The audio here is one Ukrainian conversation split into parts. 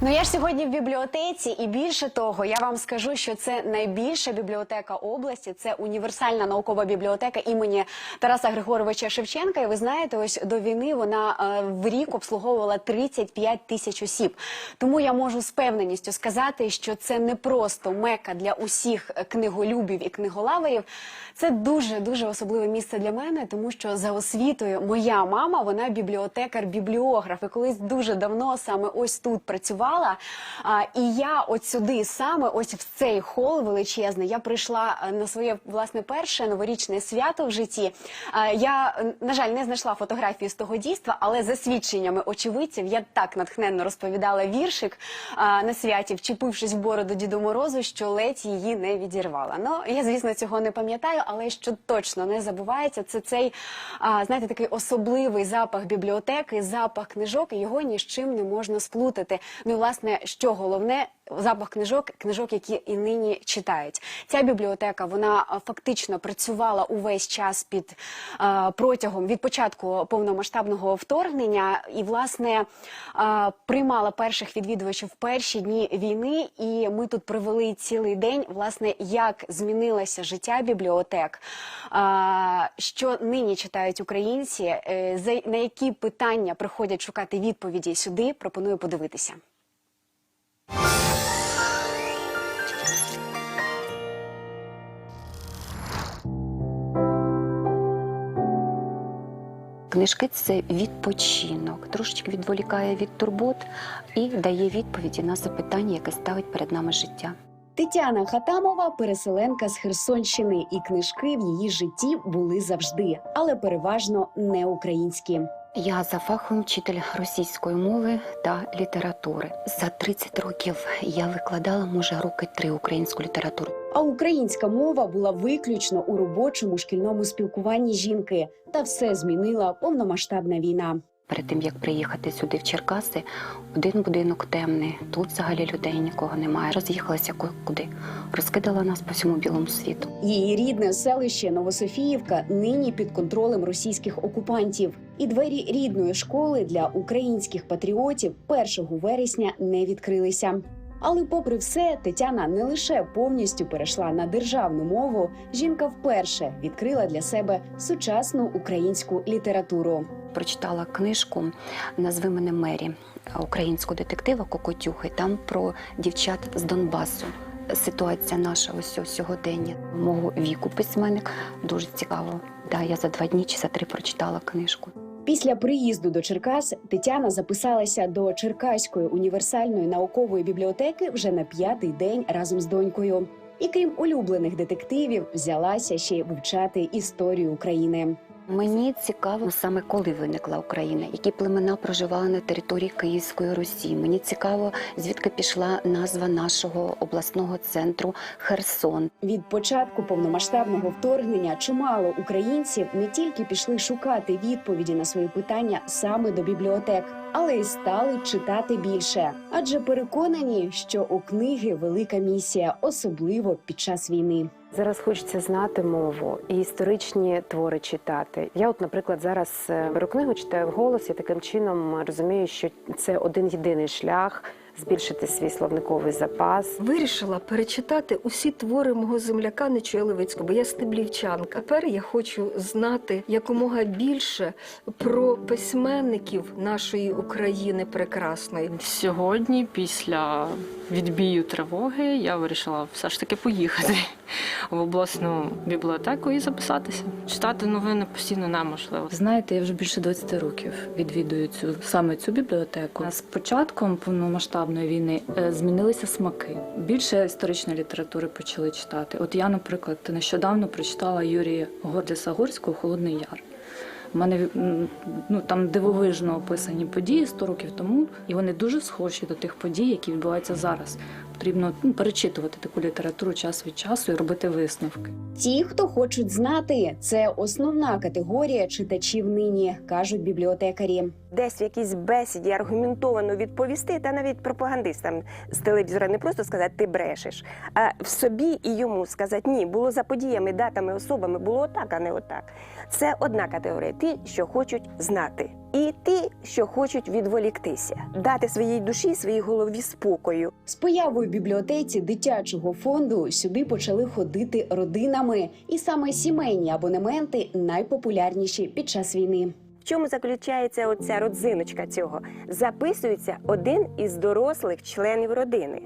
Ну я ж сьогодні в бібліотеці, і більше того, я вам скажу, що це найбільша бібліотека області. Це універсальна наукова бібліотека імені Тараса Григоровича Шевченка. І ви знаєте, ось до війни вона е, в рік обслуговувала 35 тисяч осіб. Тому я можу з певненістю сказати, що це не просто мека для усіх книголюбів і книголаверів. Це дуже дуже особливе місце для мене, тому що за освітою моя мама вона бібліотекар-бібліограф. І колись дуже давно саме ось тут працювала. А, і я от сюди саме ось в цей хол величезний. Я прийшла е, на своє власне перше новорічне свято в житті. А, я на жаль не знайшла фотографію з того дійства, але за свідченнями очевидців я так натхненно розповідала віршик а, на святі, вчепившись в бороду Діду Морозу, що ледь її не відірвала. Ну я звісно цього не пам'ятаю, але що точно не забувається, це цей а, знаєте такий особливий запах бібліотеки, запах книжок. і Його ні з чим не можна сплутати. Ну власне, що головне, запах книжок, книжок, які і нині читають. Ця бібліотека вона фактично працювала увесь час під а, протягом від початку повномасштабного вторгнення, і власне а, приймала перших відвідувачів в перші дні війни. І ми тут провели цілий день. Власне, як змінилося життя бібліотек, а, що нині читають українці, е, на які питання приходять шукати відповіді сюди. Пропоную подивитися. Книжки це відпочинок, трошечки відволікає від турбот і дає відповіді на запитання, яке ставить перед нами життя. Тетяна Хатамова переселенка з Херсонщини, і книжки в її житті були завжди, але переважно не українські. Я за фахом вчитель російської мови та літератури. За 30 років я викладала, може, роки три українську літературу. А українська мова була виключно у робочому шкільному спілкуванні жінки, та все змінила повномасштабна війна. Перед тим як приїхати сюди в Черкаси, один будинок темний. Тут взагалі людей нікого немає. Роз'їхалася куди, розкидала нас по всьому білому світу. Її рідне селище Новософіївка нині під контролем російських окупантів. І двері рідної школи для українських патріотів 1 вересня не відкрилися. Але, попри все, Тетяна не лише повністю перейшла на державну мову, жінка вперше відкрила для себе сучасну українську літературу. прочитала книжку Назви мене Мері українського детектива Кокотюхи. Там про дівчат з Донбасу. Ситуація наша ось сьогодення. Мого віку письменник дуже цікаво. Да, я за два дні чи за три прочитала книжку. Після приїзду до Черкас Тетяна записалася до Черкаської універсальної наукової бібліотеки вже на п'ятий день разом з донькою. І крім улюблених детективів, взялася ще й вивчати історію України. Мені цікаво саме коли виникла Україна, які племена проживали на території Київської Русі. Мені цікаво, звідки пішла назва нашого обласного центру Херсон. Від початку повномасштабного вторгнення чимало українців не тільки пішли шукати відповіді на свої питання саме до бібліотек, але й стали читати більше, адже переконані, що у книги велика місія, особливо під час війни. Зараз хочеться знати мову і історичні твори читати. Я, от, наприклад, зараз е, беру книгу, читаю вголос, і таким чином розумію, що це один єдиний шлях збільшити свій словниковий запас. Вирішила перечитати усі твори мого земляка Нечуя Левицького, бо я стеблівчанка. Тепер я хочу знати якомога більше про письменників нашої України прекрасної. Сьогодні, після відбію тривоги, я вирішила все ж таки поїхати в обласну бібліотеку і записатися. Читати новини постійно неможливо. Знаєте, я вже більше 20 років відвідую цю саме цю бібліотеку. З початком повномасштабної війни е, змінилися смаки. Більше історичної літератури почали читати. От я, наприклад, нещодавно прочитала Юрія Гордіса Горського Холодний Яр. У мене ну там дивовижно описані події 100 років тому, і вони дуже схожі до тих подій, які відбуваються зараз. Потрібно ну, перечитувати таку літературу час від часу і робити висновки. Ті, хто хочуть знати, це основна категорія читачів нині, кажуть бібліотекарі. десь в якійсь бесіді аргументовано відповісти, та навіть пропагандистам з телевізора не просто сказати ти брешеш, а в собі і йому сказати ні, було за подіями, датами, особами, було отак, а не отак. Це одна категорія. Ті, що хочуть знати, і ті, що хочуть відволіктися, дати своїй душі, своїй голові спокою. З появою в бібліотеці дитячого фонду сюди почали ходити родинами, і саме сімейні абонементи найпопулярніші під час війни. В чому заключається оця родзиночка цього? Записується один із дорослих членів родини,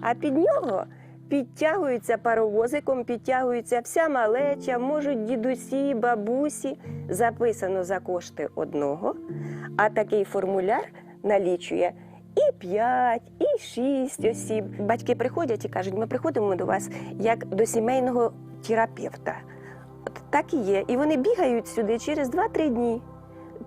а під нього підтягуються паровозиком, підтягується вся малеча, можуть дідусі, бабусі. Записано за кошти одного, а такий формуляр налічує. І п'ять, і шість осіб. Батьки приходять і кажуть, ми приходимо до вас як до сімейного терапевта. От так і є. І вони бігають сюди через 2-3 дні.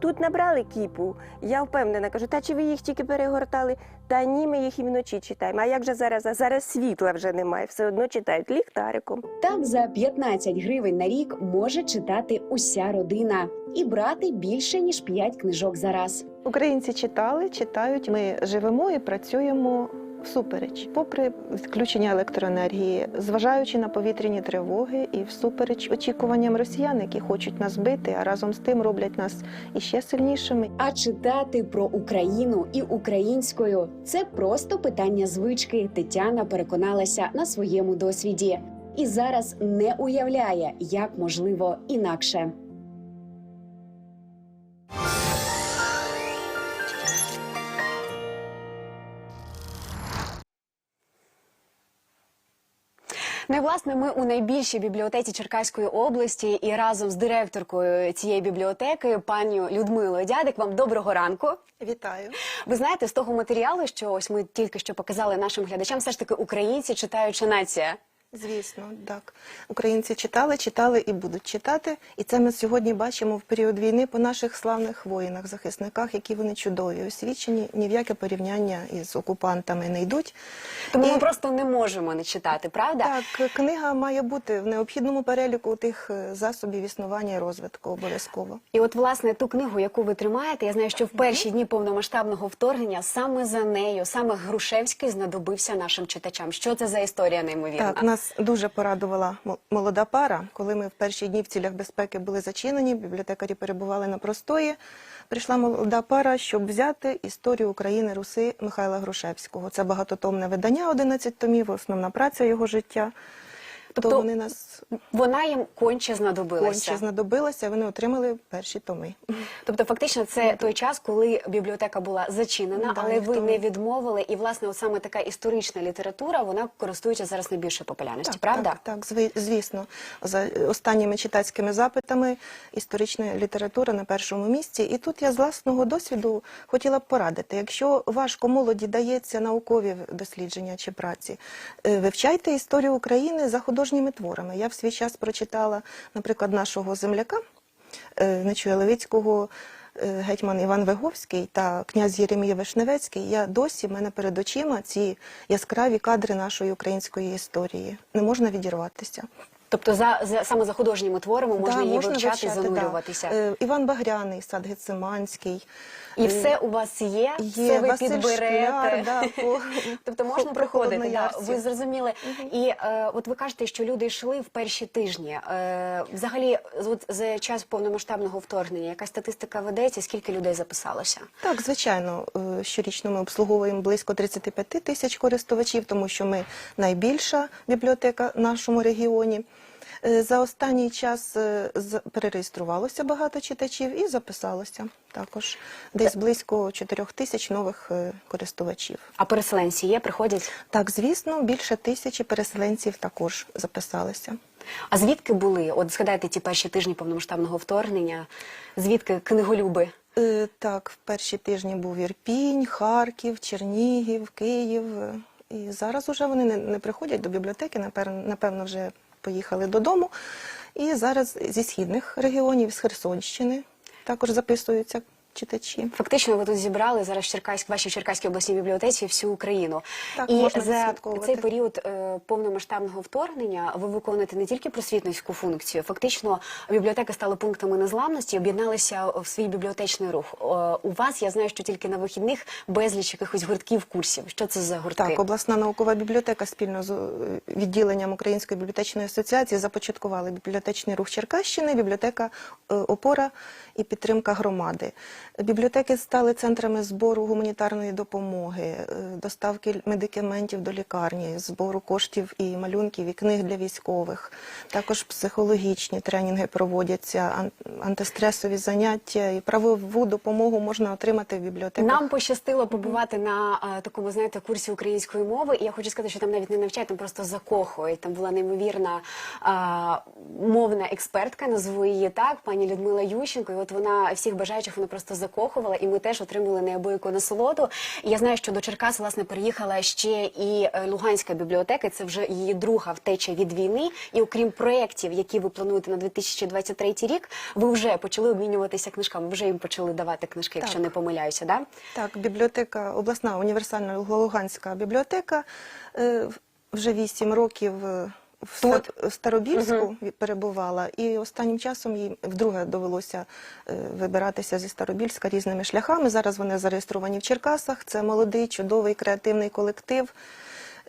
Тут набрали кіпу. Я впевнена, кажу, та чи ви їх тільки перегортали? Та ні, ми їх і вночі читаємо. А як же зараз? А зараз світла вже немає, все одно читають ліхтариком. Так за 15 гривень на рік може читати уся родина і брати більше ніж 5 книжок за раз. Українці читали, читають. Ми живемо і працюємо всупереч, попри відключення електроенергії, зважаючи на повітряні тривоги і всупереч очікуванням росіян, які хочуть нас бити, а разом з тим роблять нас іще сильнішими. А читати про Україну і українською це просто питання звички. Тетяна переконалася на своєму досвіді і зараз не уявляє, як можливо інакше. Ну і власне ми у найбільшій бібліотеці Черкаської області і разом з директоркою цієї бібліотеки, пані Людмилою Дядик. Вам доброго ранку. Вітаю! Ви знаєте, з того матеріалу, що ось ми тільки що показали нашим глядачам, все ж таки українці читаюча нація. Звісно, так. Українці читали, читали і будуть читати. І це ми сьогодні бачимо в період війни по наших славних воїнах, захисниках, які вони чудові, освічені, ні в яке порівняння із окупантами не йдуть. Тому І- ми просто не можемо не читати, правда? Так, книга має бути в необхідному переліку тих е, засобів існування і розвитку обов'язково. І от власне ту книгу, яку ви тримаєте, я знаю, що в перші дні повномасштабного вторгнення саме за нею, саме Грушевський знадобився нашим читачам. Що це за історія неймовірна? Так, нас дуже порадувала молода пара. Коли ми в перші дні в цілях безпеки були зачинені, бібліотекарі перебували на простої. Прийшла молода пара, щоб взяти історію України Руси Михайла Грушевського. Це багатотомне видання, 11 томів, основна праця його життя. Тобто То вони нас Вона їм конче знадобилася. конче знадобилося, вони отримали перші томи. Тобто, фактично, це той час, коли бібліотека була зачинена, Ну, да, але ви не- не відмовили. І власне, от саме така історична література, вона користується зараз найбільшою популярністю, правда? Так, так, звісно. За останніми читацькими запитами історична література на першому місці. І тут я з власного досвіду хотіла б порадити, якщо важко молоді дається наукові дослідження чи праці, е, вивчайте історію України за художніми творами. Я в свій час прочитала, наприклад, нашого земляка Нечує Левицького. е, Гетьман Іван Виговський та князь Єремія Вишневецький, я досі в мене перед очима ці яскраві кадри нашої української історії. Не можна відірватися. Тобто, за, за саме за художніми творами можна Да, її можна вивчати, вивчати, занурюватися. Да. Е, Іван Багряний, сад Гециманський. І Е, все у вас є, є все ви Василь підберете. Шкляр, да, по, Тобто можна приходити, да, ви зрозуміли. І е, от ви кажете, що люди йшли в перші тижні. Е, взагалі, от за час повномасштабного вторгнення, яка статистика ведеться, скільки людей записалося? Так, звичайно, е, щорічно ми обслуговуємо близько 35 тисяч користувачів, тому що ми найбільша бібліотека в нашому регіоні. Е, За останній час е, перереєструвалося багато читачів і записалося також десь близько 4 тисяч нових е, користувачів. А переселенці є, приходять. Так, звісно, більше тисячі переселенців також записалися. А звідки були? От згадайте ті перші тижні повномасштабного вторгнення. Звідки книголюби? Е, Так, в перші тижні був Ірпінь, Харків, Чернігів, Київ. І зараз уже вони не, не приходять до бібліотеки, напевно, напевно, вже поїхали додому. І зараз зі східних регіонів, з Херсонщини, також записуються читачі. Фактично, ви тут зібрали зараз в Черкаськ, вашій Черкаській обласній бібліотеці всю Україну. Так, і можна за цей період е, повномасштабного вторгнення ви виконуєте не тільки просвітницьку функцію. Фактично, бібліотеки стали пунктами незламності, об'єдналися в свій бібліотечний рух. Е, у вас я знаю, що тільки на вихідних безліч якихось гуртків курсів. Що це за гуртки? Так, обласна наукова бібліотека спільно з е, відділенням Української бібліотечної асоціації започаткували бібліотечний рух Черкащини, бібліотека е, опора і підтримка громади. Бібліотеки стали центрами збору гуманітарної допомоги, е, доставки медикаментів до лікарні, збору коштів і малюнків, і книг для військових. Також психологічні тренінги проводяться, ан- антистресові заняття і правову допомогу можна отримати в бібліотеках. Нам пощастило побувати на е, такому, знаєте, курсі української мови, і я хочу сказати, що там навіть не навчають, там просто закохують. Там була неймовірна е, мовна експертка, назву її так, пані Людмила Ющенко. І от вона всіх бажаючих вона просто закохувала, і ми теж отримали неабияку насолоду. І я знаю, що до Черкас власне переїхала ще і е, Луганська бібліотека. Це вже її друга втеча від війни. І окрім проєктів, які ви плануєте на 2023 рік, ви вже почали обмінюватися книжками. Вже їм почали давати книжки, якщо Так. не помиляюся, да? Так, бібліотека, обласна універсальна Луганська бібліотека е, вже вісім років е, в Старобільську перебувала, і останнім часом їй вдруге довелося е, вибиратися зі Старобільська різними шляхами. Зараз вони зареєстровані в Черкасах. Це молодий, чудовий, креативний колектив.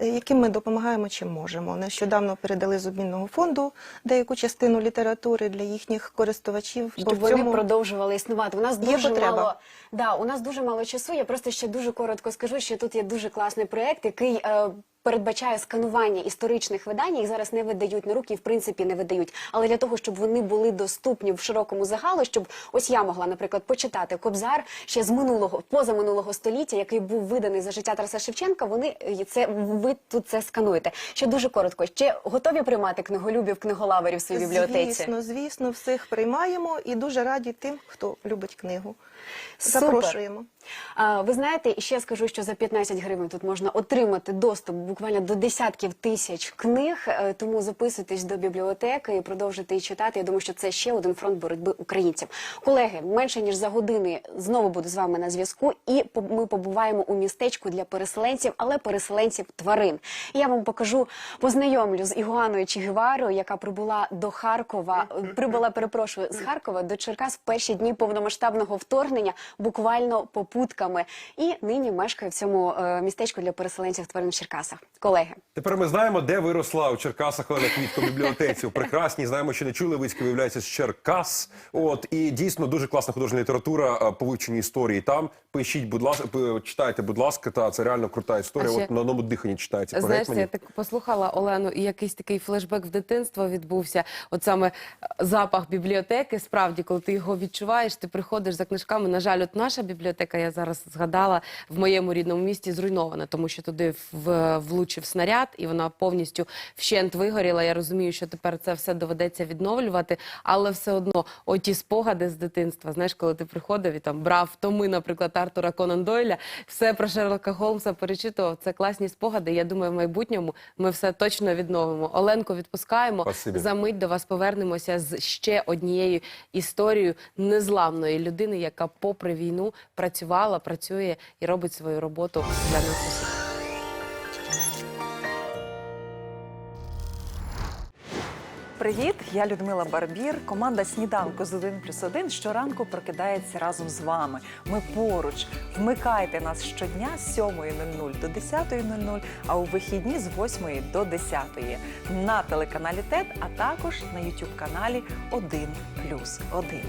е, Яким ми допомагаємо чим можемо. Нещодавно передали з обмінного фонду деяку частину літератури для їхніх користувачів. щоб вони продовжували існувати. У нас Є дуже потреба. мало да, у нас дуже мало часу. Я просто ще дуже коротко скажу, що тут є дуже класний проект, який е, передбачає сканування історичних видань. Їх зараз не видають на руки, і в принципі не видають. Але для того, щоб вони були доступні в широкому загалу, щоб ось я могла, наприклад, почитати Кобзар ще з минулого позаминулого століття, який був виданий за життя Тараса Шевченка. Вони е, це ви тут це скануєте. Ще дуже коротко. Ще готові приймати книголюбів, книголаверів в своїй бібліотеці? Звісно, звісно, всіх приймаємо і дуже раді тим, хто любить книгу. Супер. Запрошуємо. Ви знаєте, ще скажу, що за 15 гривень тут можна отримати доступ буквально до десятків тисяч книг. Е, Тому записуйтесь до бібліотеки і продовжуйте читати. Я думаю, що це ще один фронт боротьби українців. Колеги, менше ніж за години знову буду з вами на зв'язку. І по- ми побуваємо у містечку для переселенців, але переселенців тварин. Я вам покажу, познайомлю з Ігуаною Чігіварою, яка прибула до Харкова. Прибула, перепрошую, з Харкова до Черкас в перші дні повномасштабного вторгнення, буквально попутками. І нині мешкає в цьому е, містечку для переселенців тварин в Черкасах. Колеги. Тепер ми знаємо, де виросла у Черкасах Олена Квітко в бібліотеці. У прекрасній знаємо, що не чули Левицька виявляється з Черкас. От і дійсно дуже класна художня література а, по вивченні історії. Там пишіть, будь ласка, читайте, будь ласка, та це реально крута історія. Ще- От на одному диханні читається. Знаєш, я так послухала Олену, і якийсь такий флешбек в дитинство відбувся. От саме е, запах бібліотеки. Справді, коли ти його відчуваєш, ти приходиш за книжками. На жаль, от наша бібліотека, я зараз згадала, в моєму рідному місті зруйнована, тому що туди в- влучив снаряд, і вона повністю вщент вигоріла. Я розумію, що тепер це все доведеться відновлювати, але все одно оті спогади з дитинства. Знаєш, коли ти приходив і там брав томи, наприклад, Артура Конан Дойля, все про Шерлока Холмса перечитував. Це класні спогади. Я думаю, в майбутньому ми все точно відновимо. Оленку відпускаємо. Спасибі. За мить до вас повернемося з ще однією історією незламної людини, яка, попри війну, працювала, працює і робить свою роботу для нас усіх. Привіт, я Людмила Барбір. Команда сніданку з 1 плюс 1 щоранку прокидається разом з вами. Ми поруч. Вмикайте нас щодня з 7.00 до 10.00, а у вихідні з 8 до 10 на телеканалі ТЕД, а також на YouTube каналі 1 плюс 1.